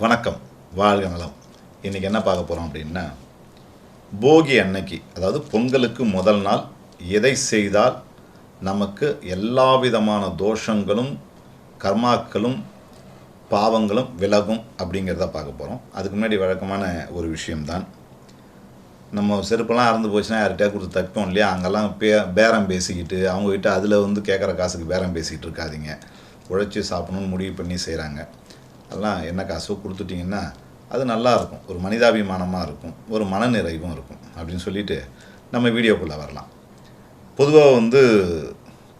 வணக்கம் வாழ்க நலம் இன்றைக்கி என்ன பார்க்க போகிறோம் அப்படின்னா போகி அன்னைக்கு அதாவது பொங்கலுக்கு முதல் நாள் எதை செய்தால் நமக்கு எல்லா விதமான தோஷங்களும் கர்மாக்களும் பாவங்களும் விலகும் அப்படிங்கிறத பார்க்க போகிறோம் அதுக்கு முன்னாடி வழக்கமான ஒரு விஷயம்தான். நம்ம செருப்பெல்லாம் அறந்து போச்சுன்னா யார்கிட்டயா கொடுத்து தைப்போம் இல்லையா? அங்கெல்லாம் பே பேரம் பேசிக்கிட்டு அவங்கக்கிட்ட அதில் வந்து கேட்குற காசுக்கு பேரம் பேசிக்கிட்டு இருக்காதீங்க. உழைச்சி சாப்பிடணும்னு முடிவு பண்ணி செய்கிறாங்க அதெல்லாம் என்ன காசோ கொடுத்துட்டிங்கன்னா அது நல்லாயிருக்கும். ஒரு மனிதாபிமானமாக இருக்கும். ஒரு மனநிறைவும் இருக்கும். அப்படின்னு சொல்லிட்டு நம்ம வீடியோக்குள்ளே வரலாம். பொதுவாக வந்து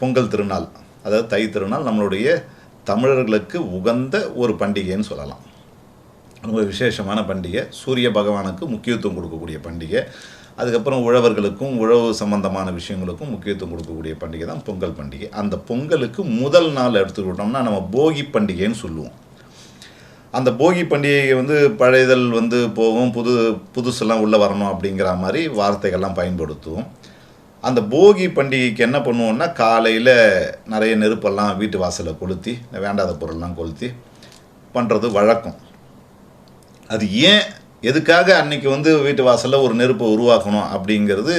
பொங்கல் திருநாள் அதாவது தை திருநாள் நம்மளுடைய தமிழர்களுக்கு உகந்த ஒரு பண்டிகைன்னு சொல்லலாம். ரொம்ப விசேஷமான பண்டிகை. சூரிய பகவானுக்கு முக்கியத்துவம் கொடுக்கக்கூடிய பண்டிகை. அதுக்கப்புறம் உழவர்களுக்கும் உழவு சம்பந்தமான விஷயங்களுக்கும் முக்கியத்துவம் கொடுக்கக்கூடிய பண்டிகை தான் பொங்கல் பண்டிகை. அந்த பொங்கலுக்கு முதல் நாள் எடுத்துக்கிட்டோம்னா நம்ம போகி பண்டிகைன்னு சொல்லுவோம். அந்த போகி பண்டிகை வந்து பழையதல் வந்து போகும் புது புதுசெல்லாம் உள்ளே வரணும் அப்படிங்கிற மாதிரி வார்த்தைகள்லாம் பயன்படுத்துவோம். அந்த போகி பண்டிகைக்கு என்ன பண்ணுவோம்னா காலையில் நிறைய நெருப்பெல்லாம் வீட்டு வாசலில் கொளுத்தி வேண்டாத பொருள்லாம் கொளுத்தி பண்ணுறது வழக்கம். அது ஏன் எதுக்காக அன்னைக்கு வந்து வீட்டு வாசலில் ஒரு நெருப்பை உருவாக்கணும் அப்படிங்கிறது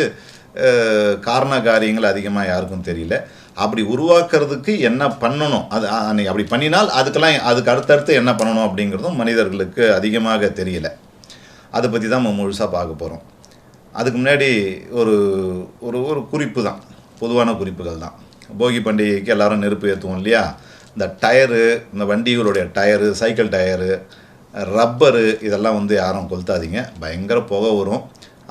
காரண காரியங்கள் அதிகமாக யாருக்கும் தெரியல. அப்படி உருவாக்குறதுக்கு என்ன பண்ணணும்? அது அன்னைக்கு அப்படி பண்ணினால் அதுக்கெல்லாம் அதுக்கு அடுத்தடுத்து என்ன பண்ணணும் அப்படிங்கிறதும் மனிதர்களுக்கு அதிகமாக தெரியல. அதை பற்றி தான் நம்ம முழுசாக பார்க்க போகிறோம் அதுக்கு முன்னாடி ஒரு ஒரு ஒரு குறிப்பு தான். பொதுவான குறிப்புகள் தான். போகி பண்டிகைக்கு எல்லாரும் நெருப்பு ஏற்றுவோம் இல்லையா? இந்த டயரு இந்த வண்டிகளுடைய டயரு சைக்கிள் டயரு ரப்பரு இதெல்லாம் வந்து யாரும் கொளுத்தாதீங்க. பயங்கர புகை வரும்.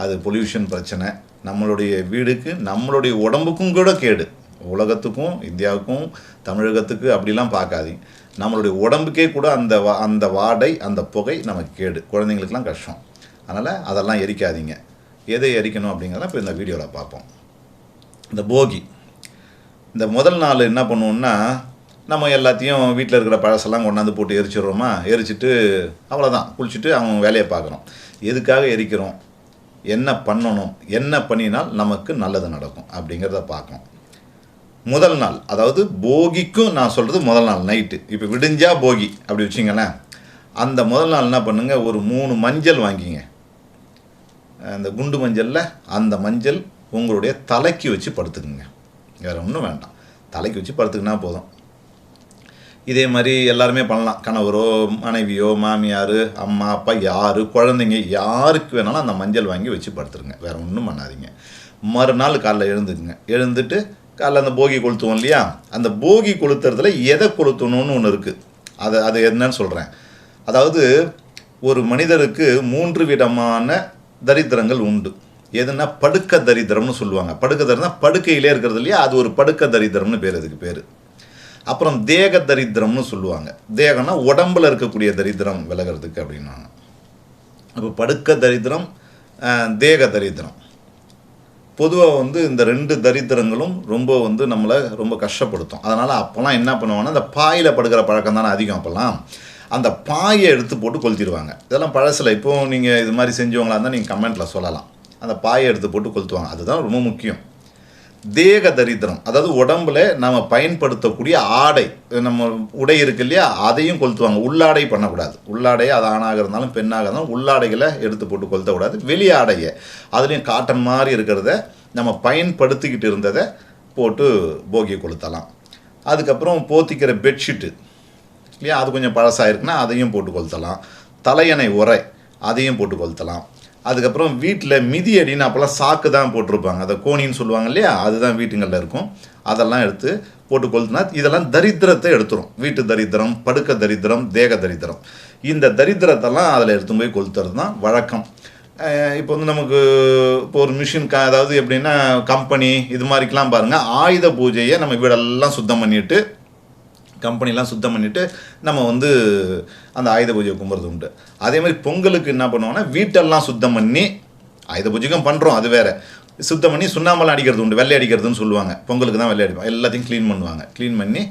அது பொல்யூஷன் பிரச்சனை. நம்மளுடைய வீடுக்கு நம்மளுடைய உடம்புக்கும் கூட கேடு. உலகத்துக்கும் இந்தியாவுக்கும் தமிழகத்துக்கு அப்படிலாம் பார்க்காதீங்க. நம்மளுடைய உடம்புக்கே கூட அந்த வா அந்த வாடை அந்த புகை நமக்கு கேடு. குழந்தைங்களுக்குலாம் கஷ்டம். அதனால் அதெல்லாம் எரிக்காதீங்க. எதை எரிக்கணும் அப்படிங்கிறத இப்போ இந்த வீடியோவில் பார்ப்போம். இந்த போகி. இந்த முதல் நாள் என்ன பண்ணுவோம்னா நம்ம எல்லாத்தையும் வீட்டில் இருக்கிற பழசெல்லாம் கொண்டாந்து போட்டு எரிச்சிடுறோமா? எரிச்சிட்டு அவ்வளோதான் குளிச்சுட்டு அவங்க வேலையை பார்க்குறோம் எதுக்காக எரிக்கிறோம்? என்ன பண்ணணும்? என்ன பண்ணினால் நமக்கு நல்லது நடக்கும் அப்படிங்கிறத பார்க்கணும். முதல் நாள். அதாவது போகிக்கும் நான் சொல்கிறது முதல் நாள் நைட்டு இப்போ விடிஞ்சா போகி அப்படி வச்சிங்களேன் அந்த முதல் நாள் என்ன பண்ணுங்க? ஒரு மூணு மஞ்சள் வாங்கிங்க. அந்த குண்டு மஞ்சளில் அந்த மஞ்சள் உங்களுடைய தலைக்கு வச்சு படுத்துக்குங்க. வேறு ஒன்றும் வேண்டாம். தலைக்கு வச்சு படுத்துக்கினா போதும். இதே மாதிரி எல்லாருமே பண்ணலாம். கணவரோ மனைவியோ மாமியார் அம்மா அப்பா யார் குழந்தைங்க யாருக்கு வேணாலும் அந்த மஞ்சள் வாங்கி வச்சு படுத்துருங்க. வேறு ஒன்றும் பண்ணாதீங்க. மறுநாள் காலைல எழுந்துக்குங்க. எழுந்துட்டு காலைல அந்த போகி கொளுத்துவோம் இல்லையா? அந்த போகி கொளுத்துறதுல எதை கொளுத்தணும்னு ஒன்று இருக்குது அதை அது என்னன்னு சொல்கிறேன் அதாவது ஒரு மனிதருக்கு மூன்று விதமான தரித்திரங்கள் உண்டு. எதுனா படுக்க தரித்திரம்னு சொல்லுவாங்க. படுக்க தரித்திரம் படுக்கையிலே இருக்கிறது இல்லையா? அது ஒரு படுக்க தரித்திரம்னு பேர் அதுக்கு பேர். அப்புறம் தேக தரித்திரம்னு சொல்லுவாங்க. தேகம்னா உடம்புல இருக்கக்கூடிய தரித்திரம் விலகிறதுக்கு அப்படின்னாங்க. அப்போ படுக்க தரித்திரம் தேக தரித்திரம். பொதுவாக வந்து இந்த ரெண்டு தரித்திரங்களும் ரொம்ப வந்து நம்மளை ரொம்ப கஷ்டப்படுத்தும். அதனால் அப்போல்லாம் என்ன பண்ணுவாங்கன்னா இந்த பாயில் படுக்கிற பழக்கம் தானே அதிகம் அப்போல்லாம் அந்த பாயை எடுத்து போட்டு கொளுத்திடுவாங்க. இதெல்லாம் பழசில். இப்போ நீங்கள் இது மாதிரி செஞ்சவங்களா இருந்தால் நீங்கள் கமெண்ட்டில் சொல்லலாம். அந்த பாயை எடுத்து போட்டு கொளுத்துவாங்க. அதுதான் ரொம்ப முக்கியம். தேக தரித்திரம் அதாவது உடம்புல நம்ம பயன்படுத்தக்கூடிய ஆடை நம்ம உடை இருக்கு இல்லையா அதையும் கொளுத்துவாங்க. உள்ளாடை பண்ணக்கூடாது. உள்ளாடையை அது ஆணாக இருந்தாலும் பெண்ணாக இருந்தாலும் உள்ளாடைகளை எடுத்து போட்டு கொளுத்தக்கூடாது. வெளி ஆடையை அதுலேயும் காட்டன் மாதிரி இருக்கிறத நம்ம பயன்படுத்திக்கிட்டு இருந்ததை போட்டு போகியை கொளுத்தலாம். அதுக்கப்புறம் போத்திக்கிற பெட்ஷீட்டு இல்லையா அது கொஞ்சம் பழசாக இருக்குன்னா அதையும் போட்டு கொளுத்தலாம். தலையணை உரை அதையும் போட்டு கொளுத்தலாம். அதுக்கப்புறம் வீட்டில் மிதி அடின்னு அப்போல்லாம் சாக்கு தான் போட்டிருப்பாங்க. அதை கோணின்னு சொல்லுவாங்க இல்லையா? அதுதான் வீட்டுங்களில் இருக்கும். அதெல்லாம் எடுத்து போட்டு கொளுத்துனா இதெல்லாம் தரித்திரத்தை எடுத்துரும். வீட்டு தரித்திரம் படுக்க தரித்திரம் தேக தரித்திரம். இந்த தரித்திரத்தெல்லாம் அதில் எடுத்து போய் கொளுத்துறது தான் வழக்கம். இப்போ வந்து நமக்கு இப்போ ஒரு மிஷின் க அதாவது எப்படின்னா கம்பெனி இது மாதிரிக்கெலாம் பாருங்கள் ஆயுத பூஜையை நம்ம வீடெல்லாம் சுத்தம் பண்ணிட்டு கம்பெனிலாம் சுத்தம் பண்ணிவிட்டு நம்ம வந்து அந்த ஆயுத பூஜையை கும்பிட்றது உண்டு. அதே மாதிரி பொங்கலுக்கு என்ன பண்ணுவோம்னா வீட்டெல்லாம் சுத்தம் பண்ணி ஆயுத பூஜைக்கும் பண்ணுறோம் அது வேறு. சுத்தம் பண்ணி சுண்ணாம்பெல்லாம் அடிக்கிறது உண்டு வெள்ளை அடிக்கிறதுன்னு சொல்லுவாங்க. பொங்கலுக்கு தான் வெள்ளை அடிப்போம். எல்லாத்தையும் க்ளீன் பண்ணுவாங்க. க்ளீன் பண்ணி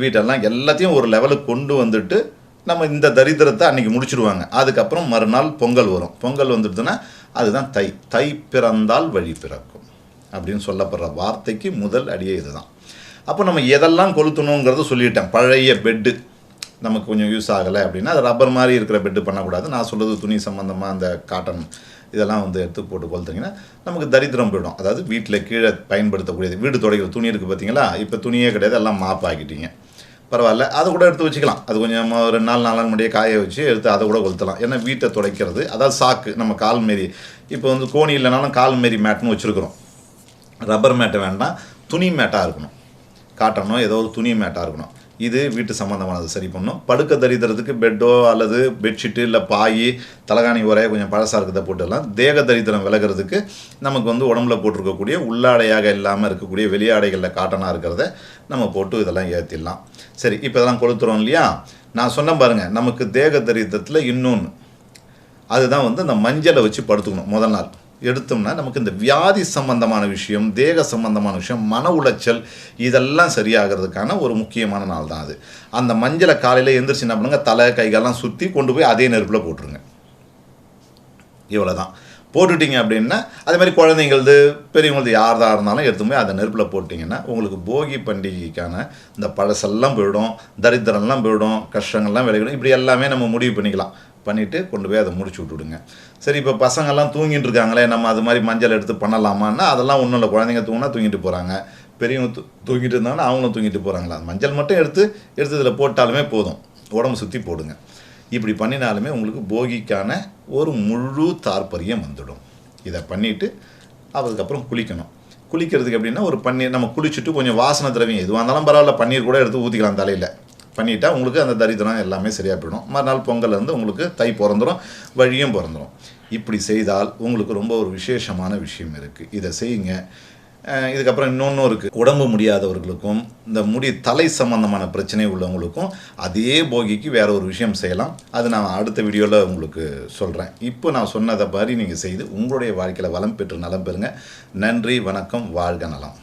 வீட்டெல்லாம் எல்லாத்தையும் ஒரு லெவலுக்கு கொண்டு வந்துட்டு நம்ம இந்த தரித்திரத்தை அன்றைக்கி முடிச்சிடுவாங்க அதுக்கப்புறம் மறுநாள் பொங்கல் வரும். பொங்கல் வந்துடுதுன்னா அதுதான் தை. தை பிறந்தால் வழி பிறக்கும். அப்படின்னு சொல்லப்படுற வார்த்தைக்கு முதல் அடியே இதுதான். அப்போ நம்ம எதெல்லாம் கொளுத்தணுங்கிறத சொல்லிட்டேன். பழைய பெட்டு நமக்கு கொஞ்சம் யூஸ் ஆகலை அப்படின்னா அது ரப்பர் மாதிரி இருக்கிற பெட்டு பண்ணக்கூடாது. நான் சொல்கிறது துணி சம்மந்தமாக அந்த காட்டன் இதெல்லாம் வந்து எடுத்து போட்டு கொளுத்திங்கன்னா நமக்கு தரித்திரம் போயிடும். அதாவது வீட்டில் கீழே பயன்படுத்தக்கூடியது. வீடு துடைக்கிற துணி இருக்குது பார்த்தீங்களா? இப்போ துணியே கிடையாது எல்லாம் மாப் ஆக்கிட்டீங்க. பரவாயில்ல அதை கூட எடுத்து வச்சுக்கலாம். அது கொஞ்சம் ஒரு நாலு நாளாக முடியே காய வச்சு எடுத்து அதை கூட கொளுத்தலாம். ஏன்னா வீட்டை துடைக்கிறது அதாவது சாக்கு நம்ம கால் மாரி இப்போ வந்து கோணி இல்லைனாலும் கால் மாரி மேட்னு வச்சுருக்குறோம். ரப்பர் மேட்டை வேண்டாம் துணி மேட்டாக இருக்கணும். காட்டனோ ஏதோ ஒரு துணி மேட்டாக இருக்கணும். இது வீட்டு சம்மந்தமானது சரி பண்ணும். படுக்க தரித்திரத்துக்கு பெட்டோ அல்லது பெட்ஷீட்டு இல்லை பாய் தலகாணி உரையை கொஞ்சம் பழசாக இருக்கிறத போட்டுடலாம். தேக தரித்திரம் விலகிறதுக்கு நமக்கு வந்து உடம்புல போட்டிருக்கக்கூடிய உள்ளாடையாக இல்லாமல் இருக்கக்கூடிய வெளியாடைகளில் காட்டனாக இருக்கிறத நம்ம போட்டு இதெல்லாம் ஏற்றிடலாம் சரி இப்போ இதெல்லாம் கொளுத்துறோம் இல்லையா? நான் சொன்னேன் பாருங்கள் நமக்கு தேக தரித்திரத்தில் இன்னொன்று அதுதான் வந்து அந்த மஞ்சளை வச்சு படுத்துக்கணும் முதல் நாள். எடுத்தோம்னா நமக்கு இந்த வியாதி சம்பந்தமான விஷயம் தேக சம்பந்தமான விஷயம் மன உளைச்சல் இதெல்லாம் சரியாகிறதுக்கான ஒரு முக்கியமான நாள் தான் அது. அந்த மஞ்சளை காலையில் எந்திரிச்சு என்ன பண்ணுங்க? தலை கைகாலெல்லாம் சுற்றி கொண்டு போய் அதே நெருப்பில் போட்டுருங்க. இவ்வளோ தான் போட்டுட்டீங்க அப்படின்னா அதே மாதிரி குழந்தைங்களது பெரியவங்களது யார் தான் இருந்தாலும் எடுத்து போய் அந்த நெருப்பில் போட்டிங்கன்னா உங்களுக்கு போகி பண்டிகைக்கான இந்த பழசெல்லாம் போயிடும் தரித்திரம்லாம் போயிடும் கஷ்டங்கள்லாம் விளையிடும் இப்படி எல்லாமே நம்ம முடிவு பண்ணிக்கலாம். பண்ணிவிட்டு கொண்டு போய் அதை முடிச்சு விட்டுடுங்க. சரி இப்போ பசங்கள்லாம் தூங்கிட்டு இருக்காங்களே நம்ம அது மாதிரி மஞ்சள் எடுத்து பண்ணலாமான்னா அதெல்லாம் ஒன்றும் இல்லை. குழந்தைங்க தூங்கினா தூங்கிட்டு போகிறாங்க பெரியவங்க தூ தூங்கிட்டு இருந்தாங்கன்னா அவங்களும் தூங்கிட்டு போகிறாங்களா மஞ்சள் மட்டும் எடுத்து எடுத்து இதில் போட்டாலுமே போதும். உடம்பு சுற்றி போடுங்க. இப்படி பண்ணினாலுமே உங்களுக்கு போகிக்கான ஒரு முழு தாற்பரியம் வந்துடும். இதை பண்ணிவிட்டு அதுக்கப்புறம் குளிக்கணும். குளிக்கிறதுக்கு எப்படின்னா ஒரு பன்னீர் நம்ம குளிச்சுட்டு கொஞ்சம் வாசனை திரவியம் எதுவாக இருந்தாலும் பரவாயில்ல பன்னீர் கூட எடுத்து ஊற்றிக்கலாம் தலையில். பண்ணிட்டா உங்களுக்கு அந்த தரித்திரம் எல்லாமே சரியாக போயிடும். மறுநாள் பொங்கல் வந்து உங்களுக்கு தை பிறந்துடும் வழியும் பிறந்துடும் இப்படி செய்தால் உங்களுக்கு ரொம்ப ஒரு விசேஷமான விஷயம் இருக்குது இதை செய்யுங்க. இதுக்கப்புறம் இன்னொன்றும் இருக்குது உடம்பு முடியாதவர்களுக்கும் இந்த முடி தலை சம்பந்தமான பிரச்சனை உள்ளவங்களுக்கும் அதே போகிக்கு வேற ஒரு விஷயம் செய்யலாம். அது நான் அடுத்த வீடியோவில் உங்களுக்கு சொல்கிறேன் இப்போ நான் சொன்னதை மாதிரி நீங்கள் செய்து உங்களுடைய வாழ்க்கையில் வளம் பெற்று நலம் பெறுங்க. நன்றி வணக்கம் வாழ்க நலம்.